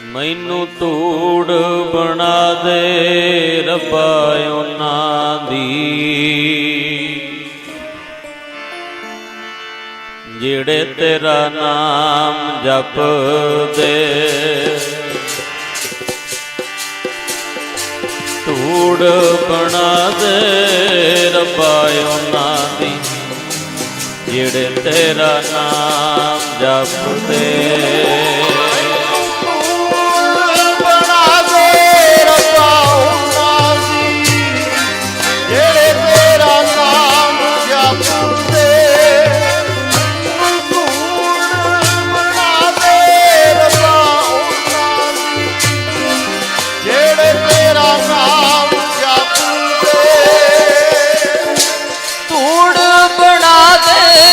ਮੈਨੂੰ ਧੂੜ ਬਣਾ ਦੇ ਰੱਬਾ ਉਹਨਾਂ ਦੀ। ਜਿਹੜੇ ਤੇਰਾ ਨਾਮ ਜਪਦੇ, ਧੂੜ ਬਣਾ ਦੇ ਰੱਬਾ ਉਹਨਾਂ ਦੀ। ਜਿਹੜੇ ਤੇਰਾ ਨਾਮ ਜਪਦੇ ਧੂੜ ਬਣਾ ਦੇ।